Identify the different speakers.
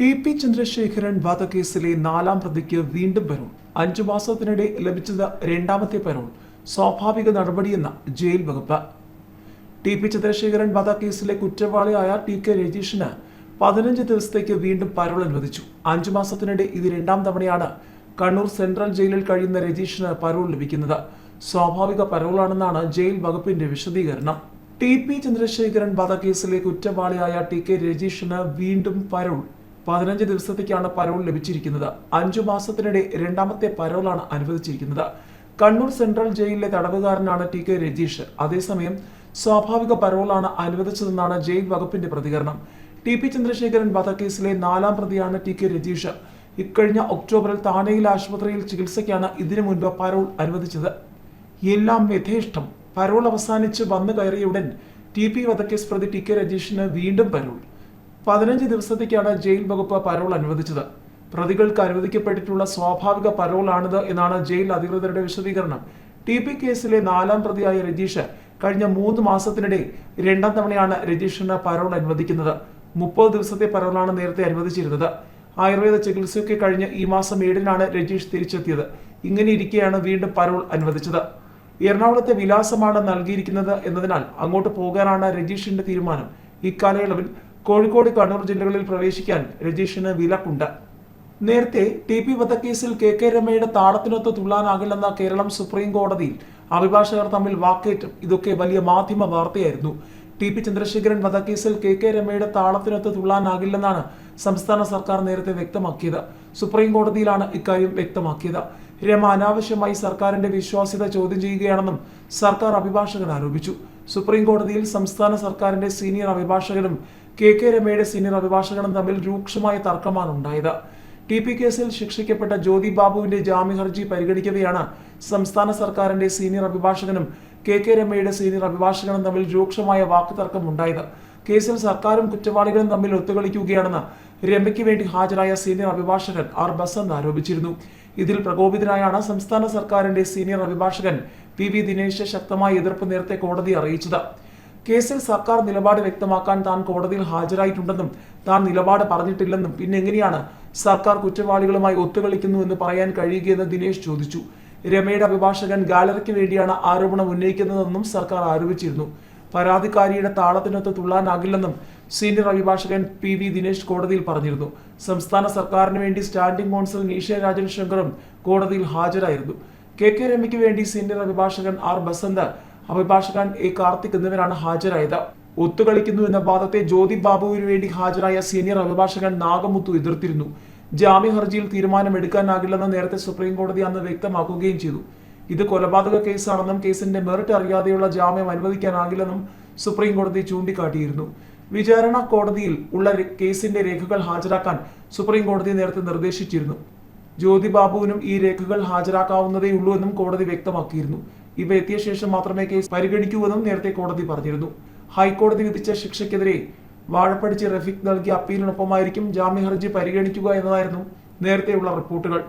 Speaker 1: T P Chandrasekharan വധക്കേസിലെ നാലാം പ്രതിക്ക് വീണ്ടും പരോൾ അഞ്ചു മാസത്തിനിടെ ലഭിച്ചത് രണ്ടാമത്തെ പരോൾ സ്വാഭാവിക നടപടിയെന്ന ജയിൽ വകുപ്പ്. ടി പി ചന്ദ്രശേഖരൻ വധക്കേസിലെ കുറ്റവാളിയായ ടി കെ രജീഷിന് പതിനഞ്ച് ദിവസത്തേക്ക് വീണ്ടും പരോൾ അനുവദിച്ചു. അഞ്ചു മാസത്തിനിടെ ഇത് രണ്ടാം തവണയാണ് കണ്ണൂർ സെൻട്രൽ ജയിലിൽ കഴിയുന്ന രജീഷിന് പരോൾ ലഭിക്കുന്നത്. സ്വാഭാവിക പരോളാണെന്നാണ് ജയിൽ വകുപ്പിന്റെ വിശദീകരണം. ടി പി ചന്ദ്രശേഖരൻ വധക്കേസിലെ കുറ്റവാളിയായ ടി കെ രജീഷിന് വീണ്ടും പരോൾ. പതിനഞ്ച് ദിവസത്തേക്കാണ് പരോൾ ലഭിച്ചിരിക്കുന്നത്. അഞ്ചു മാസത്തിനിടെ രണ്ടാമത്തെ പരോളാണ് അനുവദിച്ചിരിക്കുന്നത്. കണ്ണൂർ സെൻട്രൽ ജയിലിലെ തടവുകാരനാണ് ടി കെ രജീഷ്. അതേസമയം സ്വാഭാവിക പരോളാണ് അനുവദിച്ചതെന്നാണ് ജയിൽ വകുപ്പിന്റെ പ്രതികരണം. ടി പി ചന്ദ്രശേഖരൻ വധക്കേസിലെ നാലാം പ്രതിയാണ് ടി കെ രജീഷ്. ഇക്കഴിഞ്ഞ ഒക്ടോബറിൽ താനയിൽ ആശുപത്രിയിൽ ചികിത്സയ്ക്കാണ് ഇതിനു മുൻപ് പരോൾ അനുവദിച്ചത്. എല്ലാം യഥേഷ്ടം. പരോൾ അവസാനിച്ച് വന്നു കയറിയ ഉടൻ ടി പി വധക്കേസ് പ്രതി ടി കെ രജീഷിന് വീണ്ടും പരോൾ. പതിനഞ്ച് ദിവസത്തേക്കാണ് ജയിൽ വകുപ്പ് പരോൾ അനുവദിച്ചത്. പ്രതികൾക്ക് അനുവദിക്കപ്പെട്ടിട്ടുള്ള സ്വാഭാവിക പരോളാണിത് എന്നാണ് ജയിൽ അധികൃതരുടെ വിശദീകരണം. ടി പി കേസിലെ നാലാം പ്രതിയായ രജീഷ് കഴിഞ്ഞ മൂന്ന് മാസത്തിനിടെ രണ്ടാം തവണയാണ് രജീഷിന് പരോൾ അനുവദിക്കുന്നത്. മുപ്പത് ദിവസത്തെ പരോളാണ് നേരത്തെ അനുവദിച്ചിരുന്നത്. ആയുർവേദ ചികിത്സയ്ക്ക് കഴിഞ്ഞ് ഈ മാസം ഏഴിനാണ് രജീഷ് തിരിച്ചെത്തിയത്. ഇങ്ങനെ ഇരിക്കെയാണ് വീണ്ടും പരോൾ അനുവദിച്ചത്. എറണാകുളത്തെ വിലാസമാണ് നൽകിയിരിക്കുന്നത് എന്നതിനാൽ അങ്ങോട്ട് പോകാനാണ് രജീഷിന്റെ തീരുമാനം. ഇക്കാലയളവിൽ കോഴിക്കോട് കണ്ണൂർ ജില്ലകളിൽ പ്രവേശിക്കാൻ രജീഷിന് വിലക്കുണ്ട്. നേരത്തെ ടി പി വധക്കേസിൽ കെ കെ രമയുടെ താളത്തിനൊത്ത് തുള്ളാനാകില്ലെന്ന കേരളം സുപ്രീം കോടതിയിൽ അഭിഭാഷകർ തമ്മിൽ വാക്കേറ്റം. ഇതൊക്കെ വലിയ മാധ്യമ വാർത്തയായിരുന്നു. ടി പി ചന്ദ്രശേഖരൻ വധക്കേസിൽ കെ കെ രമയുടെ താളത്തിനൊത്ത് തുള്ളാനാകില്ലെന്നാണ് സംസ്ഥാന സർക്കാർ നേരത്തെ വ്യക്തമാക്കിയത്. സുപ്രീം കോടതിയിലാണ് ഇക്കാര്യം വ്യക്തമാക്കിയത്. രമ അനാവശ്യമായി സർക്കാരിന്റെ വിശ്വാസ്യത ചോദ്യം ചെയ്യുകയാണെന്നും സർക്കാർ അഭിഭാഷകൻ ആരോപിച്ചു. സുപ്രീം കോടതിയിൽ സംസ്ഥാന സർക്കാരിന്റെ സീനിയർ അഭിഭാഷകനും കെ കെ രമയുടെ സീനിയർ അഭിഭാഷകനും തമ്മിൽ രൂക്ഷമായ തർക്കമാണ് ഉണ്ടായത്. ടി പി കേസിൽ ശിക്ഷിക്കപ്പെട്ട ജ്യോതി ബാബുവിന്റെ ജാമ്യ ഹർജി പരിഗണിക്കവെയാണ് സംസ്ഥാന സർക്കാരിന്റെ സീനിയർ അഭിഭാഷകനും കെ കെ രമയുടെ സീനിയർ അഭിഭാഷകനും തമ്മിൽ രൂക്ഷമായ വാക്കുതർക്കം ഉണ്ടായത്. കേസിൽ സർക്കാരും കുറ്റവാളികളും തമ്മിൽ ഒത്തുകളിക്കുകയാണെന്ന് രമയ്ക്ക് വേണ്ടി ഹാജരായ സീനിയർ അഭിഭാഷകൻ ആർ ബസന്ത് ആരോപിച്ചിരുന്നു. ഇതിൽ പ്രകോപിതനായാണ് സംസ്ഥാന സർക്കാരിന്റെ സീനിയർ അഭിഭാഷകൻ പി വി ദിനേശ് ശക്തമായ എതിർപ്പ് നേരത്തെ കോടതി അറിയിച്ചത്. കേസിൽ സർക്കാർ നിലപാട് വ്യക്തമാക്കാൻ താൻ കോടതിയിൽ ഹാജരായിട്ടുണ്ടെന്നും താൻ നിലപാട് പറഞ്ഞിട്ടില്ലെന്നും പിന്നെ എങ്ങനെയാണ് സർക്കാർ കുറ്റവാളികളുമായി ഒത്തുകളിക്കുന്നു എന്ന് പറയാൻ കഴിയുകയെന്ന് ദിനേശ് ചോദിച്ചു. രമയുടെ അഭിഭാഷകൻ ഗാലറിക്ക് വേണ്ടിയാണ് ആരോപണം ഉന്നയിക്കുന്നതെന്നും സർക്കാർ ആരോപിച്ചിരുന്നു. പരാതിക്കാരിയുടെ താളത്തിനൊത്ത് തുള്ളാനാകില്ലെന്നും സീനിയർ അഭിഭാഷകൻ പി വി ദിനേശ് കോടതിയിൽ പറഞ്ഞിരുന്നു. സംസ്ഥാന സർക്കാരിന് വേണ്ടി സ്റ്റാൻഡിംഗ് കൗൺസിൽ നീഷ രാജൻ ശങ്കറും കോടതിയിൽ ഹാജരായിരുന്നു. കെ കെ രമയ്ക്ക് വേണ്ടി സീനിയർ അഭിഭാഷകൻ ആർ ബസന്ത് അഭിഭാഷകൻ എ കാർത്തിക് എന്നിവരാണ് ഹാജരായത്. ഒത്തുകളിക്കുന്നു എന്ന വാദത്തെ ജ്യോതി ബാബുവിന് വേണ്ടി ഹാജരായ സീനിയർ അഭിഭാഷകൻ നാഗമുത്തു എതിർത്തിരുന്നു. ജാമ്യ ഹർജിയിൽ തീരുമാനമെടുക്കാനാകില്ലെന്ന് നേരത്തെ സുപ്രീം കോടതി അന്ന് വ്യക്തമാക്കുകയും ചെയ്തു. ഇത് കൊലപാതക കേസാണെന്നും കേസിന്റെ മെറിറ്റ് അറിയാതെയുള്ള ജാമ്യം അനുവദിക്കാനാകില്ലെന്നും സുപ്രീം കോടതി ചൂണ്ടിക്കാട്ടിയിരുന്നു. വിചാരണ കോടതിയിൽ ഉള്ള കേസിന്റെ രേഖകൾ ഹാജരാക്കാൻ സുപ്രീം കോടതി നേരത്തെ നിർദ്ദേശിച്ചിരുന്നു. ജ്യോതി ബാബുവിനും ഈ രേഖകൾ ഹാജരാക്കാവുന്നതേയുള്ളൂ എന്നും കോടതി വ്യക്തമാക്കിയിരുന്നു. ഇവ എത്തിയ ശേഷം മാത്രമേ കേസ് പരിഗണിക്കൂവെന്നും നേരത്തെ കോടതി പറഞ്ഞിരുന്നു. ഹൈക്കോടതി വിധിച്ച ശിക്ഷയ്ക്കെതിരെ വാഴപ്പടിച്ച് റഫീഖ് നൽകിയ അപ്പീലിനൊപ്പമായിരിക്കും ജാമ്യ ഹർജി പരിഗണിക്കുക എന്നതായിരുന്നു നേരത്തെയുള്ള റിപ്പോർട്ടുകൾ.